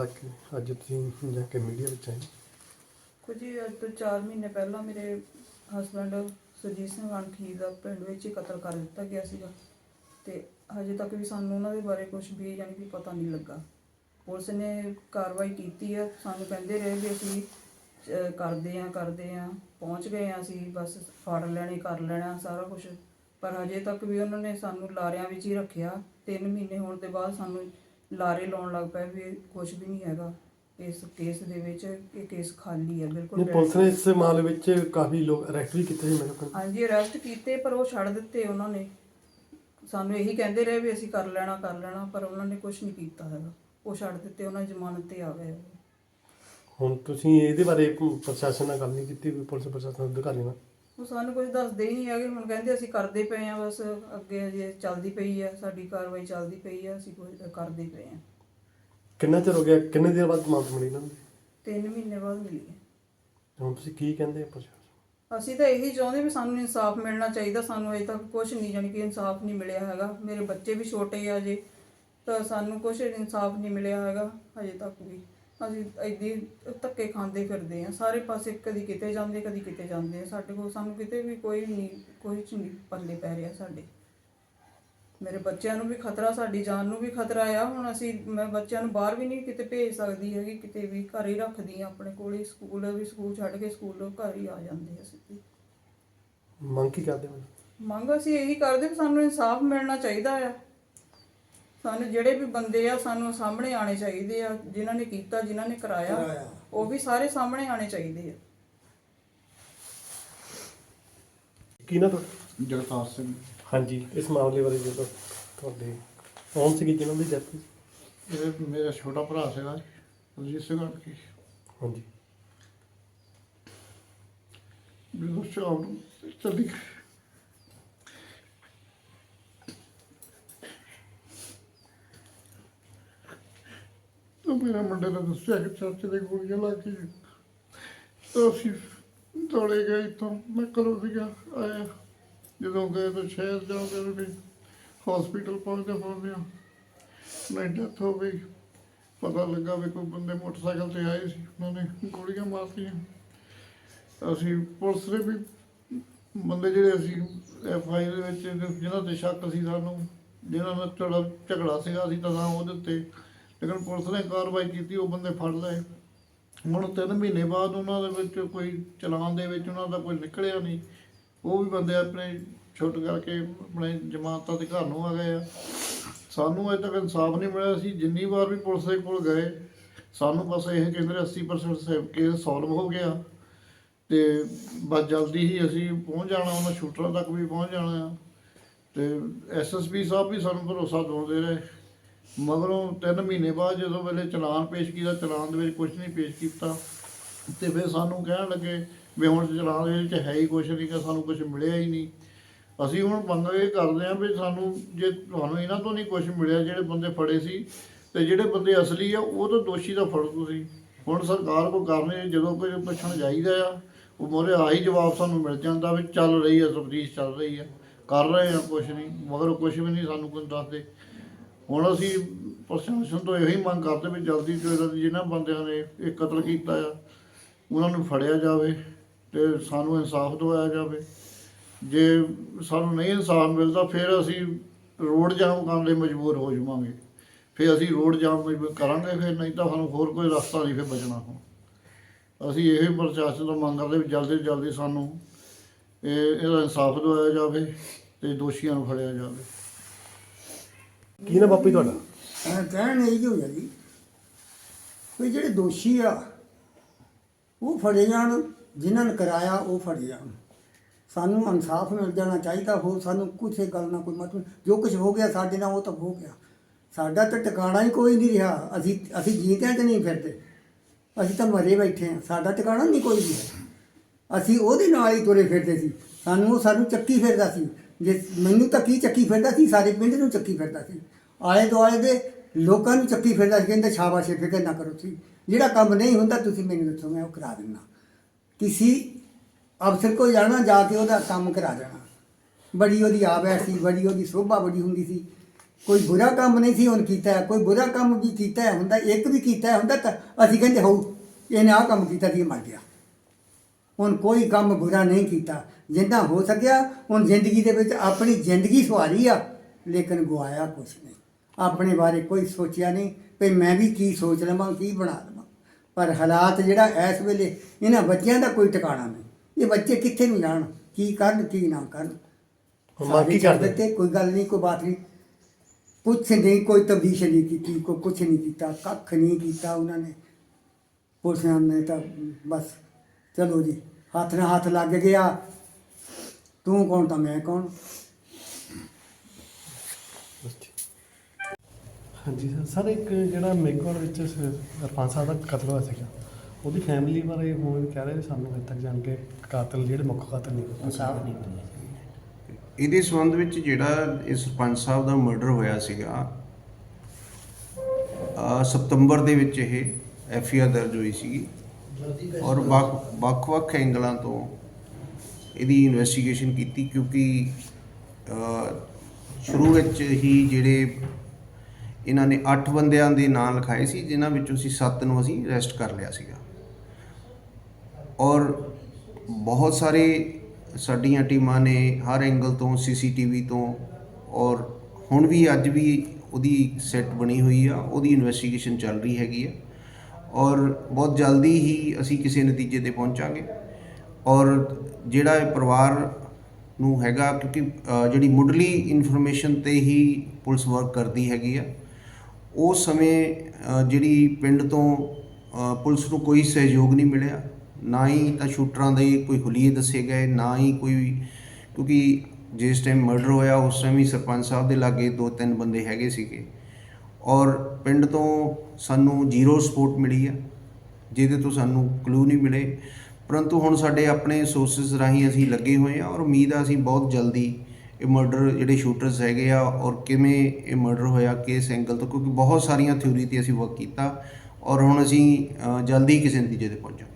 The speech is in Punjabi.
ਮਾਮਲਾ ਅੱਜ ਤੁਸੀਂ ਜਾ ਕੇ ਮੀਡੀਆ ਵਿੱਚ ਆਏ। ਕੁਝ ਅੱਜ ਤੋਂ 4 ਮਹੀਨੇ ਪਹਿਲਾਂ ਮੇਰੇ ਹਸਬੰਡ ਸੁਰਜੀਤ ਸਿੰਘ ਅਣਖੀ ਦਾ ਪਿੰਡ ਵਿੱਚ ਹੀ ਕਤਲ ਕਰ ਦਿੱਤਾ ਗਿਆ ਸੀਗਾ। ਤੇ ਹਜੇ ਤੱਕ ਵੀ ਸਾਨੂੰ ਉਹਨਾਂ ਦੇ ਬਾਰੇ ਕੁਝ ਵੀ ਯਾਨੀ ਕਿ ਪਤਾ ਨਹੀਂ ਲੱਗਾ। ਪੁਲਿਸ ਨੇ ਕਾਰਵਾਈ ਕੀਤੀ ਆ ਸਾਨੂੰ ਕਹਿੰਦੇ ਰਹੇ ਵੀ ਅਸੀਂ ਅਹ, ਕਰਦੇ ਆ ਕਰਦੇ ਆ ਪਹੁੰਚ ਗਏ ਆ ਅਸੀਂ ਬਸ ਫੜ ਲੈਣੇ ਕਰ ਲੈਣਾ ਸਾਰਾ ਕੁਝ ਪਰ ਹਜੇ ਤੱਕ ਵੀ ਉਹਨਾਂ ਨੇ ਸਾਨੂੰ ਲਾਰਿਆਂ ਵਿੱਚ ਹੀ ਰੱਖਿਆ। 3 ਮਹੀਨੇ ਹੋਣ ਦੇ ਬਾਅਦ ਸਾਨੂੰ ਲਾਰੇ ਲਾਉਣ ਲੱਗ ਪਏ ਵੀ ਕੁਝ ਵੀ ਨਹੀਂ ਹੈਗਾ। ਇਸ ਕੇਸ ਦੇ ਵਿੱਚ ਇਹ ਕੇਸ ਖਾਲੀ ਹੈ ਬਿਲਕੁਲ ਨਹੀਂ ਪੁਲਿਸ ਨੇ ਇਸ ਮਾਮਲੇ ਵਿੱਚ ਕਾਫੀ ਲੋਕ ਅਰੈਸਟ ਵੀ ਕੀਤੇ ਸੀ ਮੈਨੂੰ ਕਹਿੰਦੇ ਹਾਂਜੀ ਅਰੈਸਟ ਕੀਤੇ ਪਰ ਉਹ ਛੱਡ ਦਿੱਤੇ ਉਹਨਾਂ ਨੇ। ਸਾਨੂੰ ਇਹੀ ਕਹਿੰਦੇ ਰਹੇ ਵੀ ਅਸੀਂ ਕਰ ਲੈਣਾ ਕਰ ਲੈਣਾ ਪਰ ਉਹਨਾਂ ਨੇ ਕੁਝ ਨਹੀਂ ਕੀਤਾ ਹੈਗਾ। ਉਹ ਛੱਡ ਦਿੱਤੇ ਉਹਨਾਂ ਦੀ ਜ਼ਮਾਨਤ ਤੇ ਆ ਗਏ। ਹੁਣ ਤੁਸੀਂ ਇਹਦੇ ਬਾਰੇ ਪ੍ਰਸ਼ਾਸਨ ਨਾਲ ਗੱਲ ਨਹੀਂ ਕੀਤੀ ਪੁਲਿਸ ਪ੍ਰਸ਼ਾਸਨ ਅਧਿਕਾਰੀ ਨਾਲ? ਉਹ ਸਾਨੂੰ ਕੁਝ ਦੱਸਦੇ ਹੀ ਨਹੀਂ ਹੈਗੇ ਹੁਣ ਕਹਿੰਦੇ ਅਸੀਂ ਕਰਦੇ ਪਏ ਆ ਬਸ ਅੱਗੇ ਅਜੇ ਚੱਲਦੀ ਪਈ ਆ ਸਾਡੀ ਕਾਰਵਾਈ ਚੱਲਦੀ ਪਈ ਆ ਅਸੀਂ ਕੁਝ ਕਰਦੇ ਪਏ ਆ ਕਿੰਨਾ ਚਿਰ ਹੋ ਗਿਆ ਕਿੰਨੇ ਦਿਨ ਬਾਅਦ ਮਾਮਲਾ ਮਿਲੀ ਨੂੰ? 3 ਮਹੀਨੇ ਬਾਅਦ ਮਿਲੀ ਹੈ। ਹੁਣ ਤੁਸੀਂ ਕੀ ਕਹਿੰਦੇ ਆ ਪ੍ਰਸ਼ਾਸਨ ਅਸੀਂ ਤਾਂ ਇਹੀ ਚਾਹੁੰਦੇ ਵੀ ਸਾਨੂੰ ਇਨਸਾਫ ਮਿਲਣਾ ਚਾਹੀਦਾ ਸਾਨੂੰ ਅਜੇ ਤੱਕ ਕੁਝ ਨਹੀਂ ਜਾਣੀ ਕਿ ਇਨਸਾਫ ਨਹੀਂ ਮਿਲਿਆ ਹੈਗਾ। ਮੇਰੇ ਬੱਚੇ ਵੀ ਛੋਟੇ ਆ ਅਜੇ ਤਾਂ ਸਾਨੂੰ ਕੁਝ ਇਨਸਾਫ ਨਹੀਂ ਮਿਲਿਆ ਹੈਗਾ ਅਜੇ ਤੱਕ ਵੀ। ਅਸੀਂ ਐਦੀ ਧੱਕੇ ਖਾਂਦੇ ਫਿਰਦੇ ਆ ਸਾਰੇ ਪਾਸੇ ਕਦੀ ਕਿਤੇ ਜਾਂਦੇ ਕਦੀ ਕਿਤੇ ਜਾਂਦੇ ਆ। ਸਾਡੇ ਕੋਲ ਸਾਨੂੰ ਕਿਤੇ ਵੀ ਕੋਈ ਨਹੀਂ ਕੋਈ ਚ ਨਹੀਂ ਪੱਲੇ ਪੈ ਰਿਹਾ ਸਾਡੇ। ਮੇਰੇ ਬੱਚਿਆਂ ਨੂੰ ਵੀ ਖਤਰਾ ਸਾਡੀ ਜਾਨ ਨੂੰ ਵੀ ਖਤਰਾ ਆ। ਹੁਣ ਅਸੀਂ ਮੈਂ ਬੱਚਿਆਂ ਨੂੰ ਬਾਹਰ ਵੀ ਨਹੀਂ ਕਿਤੇ ਭੇਜ ਸਕਦੀ ਹੈਗੀ ਕਿਤੇ ਵੀ ਘਰ ਹੀ ਰੱਖਦੀ ਆ। ਆਪਣੇ ਕੋਲ ਹੀ ਸਕੂਲ ਵੀ ਸਕੂਲ ਛੱਡ ਕੇ ਸਕੂਲੋਂ ਘਰ ਹੀ ਆ ਜਾਂਦੇ ਆ ਸਿੱਧੀ। ਮੰਗ ਕੀ ਕਰਦੇ ਹੋ? ਮੰਗ ਅਸੀਂ ਇਹੀ ਕਰਦੇ ਵੀ ਸਾਨੂੰ ਇਨਸਾਫ ਮਿਲਣਾ ਚਾਹੀਦਾ ਆ। ਸਾਨੂੰ ਜਿਹੜੇ ਵੀ ਬੰਦੇ ਆ ਸਾਨੂੰ ਸਾਹਮਣੇ ਆਣੇ ਚਾਹੀਦੇ ਆ ਜਿਨ੍ਹਾਂ ਨੇ ਕੀਤਾ ਜਿਨ੍ਹਾਂ ਨੇ ਕਰਾਇਆ ਉਹ ਵੀ ਸਾਰੇ ਸਾਹਮਣੇ ਆਣੇ ਚਾਹੀਦੇ ਆ। ਕੀ ਨਾ ਤੁਹਾਡਾ? ਜਗਤਾਰ ਸਿੰਘ। ਹਾਂਜੀ ਇਸ ਮਾਮਲੇ ਬਾਰੇ ਜਦੋਂ ਤੁਹਾਡੇ ਕੌਣ ਸੀਗੇ ਜਿਨ੍ਹਾਂ ਦੀ ਡੈਥ ਇਹ ਮੇਰਾ ਛੋਟਾ ਭਰਾ ਸੀਗਾ ਰਜੀਤ ਸਿੰਘ ਅਣਖੀ ਹਾਂਜੀ। ਜਦੋਂ ਸ਼ਾਮ ਨੂੰ ਚੱਲੀ ਤਾਂ ਮੇਰੇ ਮੁੰਡੇ ਨੇ ਦੱਸਿਆ ਕਿ ਚਾਚੇ ਦੇ ਗੋਲੀਆਂ ਲੱਗ ਗਈਆਂ ਤਾਂ ਅਸੀਂ ਦੌੜੇ ਗਏ ਇੱਥੋਂ। ਮੈਂ ਘਰੋਂ ਸੀਗਾ ਆਇਆ। ਜਦੋਂ ਗਏ ਤਾਂ ਸ਼ਹਿਰ ਜਾ ਕੇ ਵੀ ਹਸਪੀਟਲ ਪਹੁੰਚਦੇ ਪਹੁੰਚਦੇ ਨਹੀਂ ਡੈਥ ਹੋ ਗਈ। ਪਤਾ ਲੱਗਾ ਵੀ ਕੋਈ ਬੰਦੇ ਮੋਟਰਸਾਈਕਲ ਤੇ ਆਏ ਸੀ। ਉਹਨਾਂ ਨੇ ਗੋਲੀਆਂ ਮਾਰਤੀਆਂ। ਅਸੀਂ ਪੁਲਿਸ ਨੇ ਵੀ ਬੰਦੇ ਜਿਹੜੇ ਅਸੀਂ ਐਫ ਆਈ ਦੇ ਵਿੱਚ, ਜਿਹਨਾਂ ਤੇ ਸ਼ੱਕ ਸੀ ਸਾਨੂੰ, ਜਿਹਨਾਂ ਨਾਲ ਥੋੜਾ ਝਗੜਾ ਸੀਗਾ ਅਸੀਂ ਤਾਂ ਉਹਦੇ ਉੱਤੇ ਲੇਕਿਨ ਪੁਲਿਸ ਨੇ ਕਾਰਵਾਈ ਕੀਤੀ, ਉਹ ਬੰਦੇ ਫੜ ਲਏ। ਹੁਣ ਤਿੰਨ ਮਹੀਨੇ ਬਾਅਦ ਉਹਨਾਂ ਦੇ ਵਿੱਚ ਕੋਈ ਚਲਾਨ ਦੇ ਵਿੱਚ ਉਹਨਾਂ ਦਾ ਕੋਈ ਨਿਕਲਿਆ ਨਹੀਂ। ਉਹ ਵੀ ਬੰਦੇ ਆਪਣੇ ਛੁੱਟ ਕਰਕੇ ਆਪਣੇ ਜਮਾਨਤਾਂ ਦੇ ਘਰ ਨੂੰ ਆ ਗਏ ਆ। ਸਾਨੂੰ ਅਜੇ ਤੱਕ ਇਨਸਾਫ ਨਹੀਂ ਮਿਲਿਆ ਅਸੀਂ ਜਿੰਨੀ ਵਾਰ ਵੀ ਪੁਲਿਸ ਦੇ ਕੋਲ ਗਏ, ਸਾਨੂੰ ਬਸ ਇਹ ਕਹਿੰਦੇ ਨੇ 80% ਕੇਸ ਸੋਲਵ ਹੋ ਗਿਆ। ਤੇ ਬਸ ਜਲਦੀ ਹੀ ਅਸੀਂ ਪਹੁੰਚ ਜਾਣਾ, ਉਹਨਾਂ ਸ਼ੂਟਰਾਂ ਤੱਕ ਵੀ ਪਹੁੰਚ ਜਾਣਾ ਆ। ਤੇ ਐਸਐਸਪੀ ਸਾਹਿਬ ਵੀ ਸਾਨੂੰ ਭਰੋਸਾ ਦਿਵਾਉਂਦੇ ਰਹੇ। ਮਗਰੋਂ 3 ਮਹੀਨੇ ਬਾਅਦ ਜਦੋਂ ਵੇਲੇ ਚਲਾਨ ਪੇਸ਼ ਕੀਤਾ, ਚਲਾਨ ਦੇ ਵਿੱਚ ਕੁਝ ਨਹੀਂ ਪੇਸ਼ ਕੀਤਾ, ਤੇ ਫਿਰ ਸਾਨੂੰ ਕਹਿਣ ਲੱਗੇ ਵੀ ਹੁਣ ਚਲਾਨ ਦੇ ਵਿੱਚ ਹੈ ਹੀ ਕੁਝ ਨਹੀਂ ਕਿ ਸਾਨੂੰ ਕੁਝ ਮਿਲਿਆ ਹੀ ਨਹੀਂ। ਅਸੀਂ ਹੁਣ ਮੰਗ ਇਹ ਕਰਦੇ ਹਾਂ ਵੀ ਸਾਨੂੰ ਜੇ ਤੁਹਾਨੂੰ ਇਹਨਾਂ ਤੋਂ ਨਹੀਂ ਕੁਝ ਮਿਲਿਆ, ਜਿਹੜੇ ਬੰਦੇ ਫੜੇ ਸੀ ਤੇ ਜਿਹੜੇ ਬੰਦੇ ਅਸਲੀ ਆ, ਉਹ ਤਾਂ ਦੋਸ਼ੀ ਦਾ ਫੜੋ ਤੁਸੀਂ। ਹੁਣ ਸਰਕਾਰ ਕੋ ਕਰਨੇ ਜਦੋਂ ਕੋਈ ਪੁੱਛਣ ਜਾਈਦਾ ਆ, ਉਹ ਮੋਰੇ ਆਹੀ ਜਵਾਬ ਸਾਨੂੰ ਮਿਲ ਜਾਂਦਾ ਵੀ ਚੱਲ ਰਹੀ ਹੈ ਤਫਤੀਸ਼ ਚੱਲ ਰਹੀ ਆ, ਕਰ ਰਹੇ ਆ ਕੁਝ ਨਹੀਂ, ਮਗਰ ਕੁਝ ਵੀ ਨਹੀਂ ਸਾਨੂੰ ਕੋਈ ਦੱਸਦੇ। ਹੁਣ ਅਸੀਂ ਪ੍ਰਸ਼ਾਸਨ ਤੋਂ ਇਹੀ ਮੰਗ ਕਰਦੇ ਵੀ ਜਲਦੀ ਤੋਂ ਜਲਦੀ ਜਿਹਨਾਂ ਬੰਦਿਆਂ ਨੇ ਇਹ ਕਤਲ ਕੀਤਾ ਆ, ਉਹਨਾਂ ਨੂੰ ਫੜਿਆ ਜਾਵੇ ਤੇ ਸਾਨੂੰ ਇਨਸਾਫ ਦਿਵਾਇਆ ਜਾਵੇ। ਜੇ ਸਾਨੂੰ ਨਹੀਂ ਇਨਸਾਫ ਮਿਲਦਾ, ਫਿਰ ਅਸੀਂ ਰੋਡ ਜਾਮ ਕਰਨ ਲਈ ਮਜਬੂਰ ਹੋ ਜਾਵਾਂਗੇ। ਫਿਰ ਅਸੀਂ ਰੋਡ ਜਾਮ ਮਜਬੂਰ ਕਰਾਂਗੇ, ਫਿਰ ਨਹੀਂ ਤਾਂ ਸਾਨੂੰ ਹੋਰ ਕੋਈ ਰਸਤਾ ਨਹੀਂ ਫਿਰ ਬਚਣਾ ਹੁਣ। ਅਸੀਂ ਇਹ ਪ੍ਰਸ਼ਾਸਨ ਤੋਂ ਮੰਗ ਕਰਦੇ ਵੀ ਜਲਦੀ ਤੋਂ ਜਲਦੀ ਸਾਨੂੰ ਇਹ ਇਹਦਾ ਇਨਸਾਫ ਦਿਵਾਇਆ ਜਾਵੇ ਤੇ ਦੋਸ਼ੀਆਂ ਨੂੰ ਫੜਿਆ ਜਾਵੇ। ਕੀ ਨਾ ਬਾਪੂ ਜੀ ਤੁਹਾਡਾ? ਐਂ ਕਹਿਣ ਇਹ ਹੋ ਜੀ ਵੀ ਜਿਹੜੇ ਦੋਸ਼ੀ ਆ, ਉਹ ਫੜੇ ਜਾਣ, ਜਿਨ੍ਹਾਂ ਨੇ ਕਰਾਇਆ ਉਹ ਫੜੇ ਜਾਣ। ਸਾਨੂੰ ਇਨਸਾਫ ਮਿਲ ਜਾਣਾ ਚਾਹੀਦਾ ਹੋ ਸਾਨੂੰ ਕਿਸੇ ਗੱਲ ਨਾਲ ਕੋਈ ਮਤਲਬ ਜੋ ਕੁਝ ਹੋ ਗਿਆ ਸਾਡੇ ਨਾਲ, ਉਹ ਤਾਂ ਹੋ ਗਿਆ। ਸਾਡਾ ਤਾਂ ਟਿਕਾਣਾ ਹੀ ਕੋਈ ਨਹੀਂ ਰਿਹਾ। ਅਸੀਂ ਅਸੀਂ ਜੀਤਿਆਂ 'ਚ ਨਹੀਂ ਫਿਰਦੇ। ਅਸੀਂ ਤਾਂ ਮਰੇ ਬੈਠੇ ਆ ਸਾਡਾ ਟਿਕਾਣਾ ਨਹੀਂ ਕੋਈ ਵੀ ਅਸੀਂ ਉਹਦੇ ਨਾਲ ਹੀ ਤੁਰੇ ਫਿਰਦੇ ਸੀ। ਸਾਨੂੰ ਉਹ ਸਾਨੂੰ ਚੱਕੀ ਫਿਰਦਾ ਸੀ। ਜੇ ਮੈਨੂੰ ਤਾਂ ਕੀ ਚੱਕੀ ਫਿਰਦਾ ਸੀ ਸਾਰੇ ਪਿੰਡ ਨੂੰ ਚੱਕੀ ਫਿਰਦਾ ਸੀ। ਆਲੇ ਦੁਆਲੇ ਦੇ ਲੋਕਾਂ ਨੂੰ ਚੱਕੀ ਫਿਰਦਾ ਸੀ, ਕਹਿੰਦੇ ਸ਼ਾਬਾਸ਼ ਫਿਕਰ ਨਾ ਕਰੋ ਤੁਸੀਂ। ਜਿਹੜਾ ਕੰਮ ਨਹੀਂ ਹੁੰਦਾ, ਤੁਸੀਂ ਮੈਨੂੰ ਦੱਸੋ, ਮੈਂ ਉਹ ਕਰਾ ਦਿੰਦਾ। ਕਿਸੇ ਅਫਸਰ ਕੋਲ ਜਾਣਾ, ਜਾ ਕੇ ਉਹਦਾ ਕੰਮ ਕਰਾ ਦੇਣਾ। ਬੜੀ ਉਹਦੀ ਆਵੈਸ਼ ਸੀ, ਬੜੀ ਉਹਦੀ ਸੋਭਾ ਬੜੀ ਹੁੰਦੀ ਸੀ। ਕੋਈ ਬੁਰਾ ਕੰਮ ਨਹੀਂ ਸੀ, ਉਹਨ ਕੀਤਾ। ਕੋਈ ਬੁਰਾ ਕੰਮ ਵੀ ਕੀਤਾ ਹੈ ਹੁੰਦਾ, ਇੱਕ ਵੀ ਕੀਤਾ ਹੁੰਦਾ ਤਾਂ ਅਸੀਂ ਕਹਿੰਦੇ, ਹੋਊ, ਇਹਨੇ ਆਹ ਕੰਮ ਕੀਤਾ ਸੀ, ਇਹ ਮਰ ਗਿਆ। ਹੁਣ ਕੋਈ ਕੰਮ ਬੁਰਾ ਨਹੀਂ ਕੀਤਾ। ਜਿੰਨਾ ਹੋ ਸਕਿਆ ਹੁਣ ਜ਼ਿੰਦਗੀ ਦੇ ਵਿੱਚ ਆਪਣੀ ਜ਼ਿੰਦਗੀ ਸਵਾਰੀ ਆ। ਲੇਕਿਨ ਗਵਾਇਆ ਕੁਛ ਨਹੀਂ। ਆਪਣੇ ਬਾਰੇ ਕੋਈ ਸੋਚਿਆ ਨਹੀਂ ਵੀ ਮੈਂ ਵੀ ਕੀ ਸੋਚ ਲਵਾਂ ਕੀ ਬਣਾ ਲਵਾਂ। ਪਰ ਹਾਲਾਤ ਜਿਹੜਾ ਇਸ ਵੇਲੇ ਇਹਨਾਂ ਬੱਚਿਆਂ ਦਾ ਕੋਈ ਟਿਕਾਣਾ ਨਹੀਂ। ਇਹ ਬੱਚੇ ਕਿੱਥੇ ਨੂੰ ਜਾਣ? ਕੀ ਕਰਨ ਕੀ ਨਾ ਕਰਨ? ਮੰਗ ਕੀ ਕਰਦੇ? ਦਿੱਤੇ ਕੋਈ ਗੱਲ ਨਹੀਂ ਕੋਈ ਬਾਤ ਨਹੀਂ। ਕੁਛ ਨਹੀਂ ਕੋਈ ਤਬਦੀਸ਼ ਨਹੀਂ ਕੀਤੀ ਕੋਈ ਕੁਛ ਨਹੀਂ ਕੀਤਾ ਕੱਖ ਨਹੀਂ ਕੀਤਾ ਉਹਨਾਂ ਨੇ। ਪੁਲਿਸਾਂ ਨੇ ਤਾਂ ਬਸ ਚਲੋ ਜੀ ਹੱਥ ਨਾਲ ਹੱਥ ਲੱਗ ਗਿਆ। ਤੂੰ ਕੌਣ ਤਾਂ ਮੈਂ ਕੌਣ? ਹਾਂਜੀ ਸਰ ਸਰ ਇੱਕ ਜਿਹੜਾ ਮੇਗੋਲ ਵਿੱਚ ਸਰਪੰਚ ਸਾਹਿਬ ਦਾ ਕਤਲ ਹੋਇਆ ਸੀਗਾ ਉਹਦੀ ਫੈਮਿਲੀ ਬਾਰੇ ਹੁਣ ਕਹਿ ਰਹੇ ਸਾਨੂੰ ਹਜੇ ਤੱਕ ਜਾਣ ਕੇ ਕਾਤਲ ਜਿਹੜੇ ਮੁੱਖ ਕਾਤਲ ਨਹੀਂ ਇਨਸਾਫ ਨਹੀਂ ਇਹਦੇ ਸੰਬੰਧ ਵਿੱਚ ਜਿਹੜਾ ਇਹ ਸਰਪੰਚ ਸਾਹਿਬ ਦਾ ਮਰਡਰ ਹੋਇਆ ਸੀਗਾ ਸਤੰਬਰ ਦੇ ਵਿੱਚ ਇਹ ਐਫ ਆਰ ਦਰਜ ਹੋਈ ਸੀਗੀ। ਔਰ ਵੱਖ- ਵੱਖ-ਵੱਖ ਐਂਗਲਾਂ ਤੋਂ ਇਹਦੀ ਇਨਵੈਸਟੀਗੇਸ਼ਨ ਕੀਤੀ ਕਿਉਂਕਿ ਸ਼ੁਰੂ ਵਿੱਚ ਹੀ ਜਿਹੜੇ ਇਹਨਾਂ ਨੇ 8 ਬੰਦਿਆਂ ਦੇ ਨਾਂ ਲਿਖਾਏ ਸੀ, ਜਿਨ੍ਹਾਂ ਵਿੱਚੋਂ ਅਸੀਂ 7 ਨੂੰ ਅਸੀਂ ਅਰੈਸਟ ਕਰ ਲਿਆ ਸੀਗਾ। ਔਰ ਬਹੁਤ ਸਾਰੇ ਸਾਡੀਆਂ ਟੀਮਾਂ ਨੇ ਹਰ ਐਂਗਲ ਤੋਂ, ਸੀਸੀਟੀਵੀ ਤੋਂ, ਔਰ ਹੁਣ ਵੀ ਅੱਜ ਵੀ ਉਹਦੀ ਸੈੱਟ ਬਣੀ ਹੋਈ ਆ, ਉਹਦੀ ਇਨਵੈਸਟੀਗੇਸ਼ਨ ਚੱਲ ਰਹੀ ਹੈਗੀ ਆ। ਔਰ ਬਹੁਤ ਜਲਦੀ ਹੀ ਅਸੀਂ ਕਿਸੇ ਨਤੀਜੇ ਤੇ ਪਹੁੰਚਾਂਗੇ। ਔਰ ਜਿਹੜਾ ਇਹ ਪਰਿਵਾਰ ਨੂੰ ਹੈਗਾ, ਕਿਉਂਕਿ ਜਿਹੜੀ ਮੁੱਢਲੀ ਇਨਫੋਰਮੇਸ਼ਨ ਤੇ ਹੀ ਪੁਲਿਸ ਵਰਕ ਕਰਦੀ ਹੈਗੀ ਆ ਉਸ ਸਮੇਂ ਜਿਹੜੀ ਪਿੰਡ ਤੋਂ ਪੁਲਿਸ ਨੂੰ ਕੋਈ ਸਹਿਯੋਗ ਨਹੀਂ ਮਿਲਿਆ। ਨਾ ਹੀ ਤਾਂ ਸ਼ੂਟਰਾਂ ਦੇ ਕੋਈ ਹੁਲੀਏ ਦੱਸੇ ਗਏ, ਨਾ ਹੀ ਕੋਈ, ਕਿਉਂਕਿ ਜਿਸ ਟਾਈਮ ਮਰਡਰ ਹੋਇਆ, ਉਸ ਟਾਈਮ ਹੀ ਸਰਪੰਚ ਸਾਹਿਬ ਦੇ ਲਾਗੇ ਦੋ ਤਿੰਨ ਬੰਦੇ ਹੈਗੇ ਸੀਗੇ। ਔਰ ਪਿੰਡ ਤੋਂ ਸਾਨੂੰ ਜ਼ੀਰੋ ਸਪੋਰਟ ਮਿਲੀ ਆ, ਜਿਹਦੇ ਤੋਂ ਸਾਨੂੰ ਕਲੂ ਨਹੀਂ ਮਿਲੇ। ਪਰੰਤੂ ਹੁਣ ਸਾਡੇ ਆਪਣੇ ਸੋਰਸਸ ਰਾਹੀਂ ਅਸੀਂ ਲੱਗੇ ਹੋਏ ਆ ਔਰ ਉਮੀਦ ਆ ਅਸੀਂ ਬਹੁਤ ਜਲਦੀ ਇਹ ਮਰਡਰ ਜਿਹੜੇ ਸ਼ੂਟਰਸ ਹੈਗੇ ਆ ਔਰ ਕਿਵੇਂ ਇਹ ਮਰਡਰ ਹੋਇਆ, ਕਿਸ ਐਂਗਲ ਤੋਂ, ਕਿਉਂਕਿ ਬਹੁਤ ਸਾਰੀਆਂ ਥਿਊਰੀ ਤੇ ਅਸੀਂ ਵਰਕ ਕੀਤਾ ਔਰ ਹੁਣ ਅਸੀਂ ਜਲਦੀ ਕਿਸੇ ਨਤੀਜੇ ਤੇ ਪਹੁੰਚਾਂਗੇ।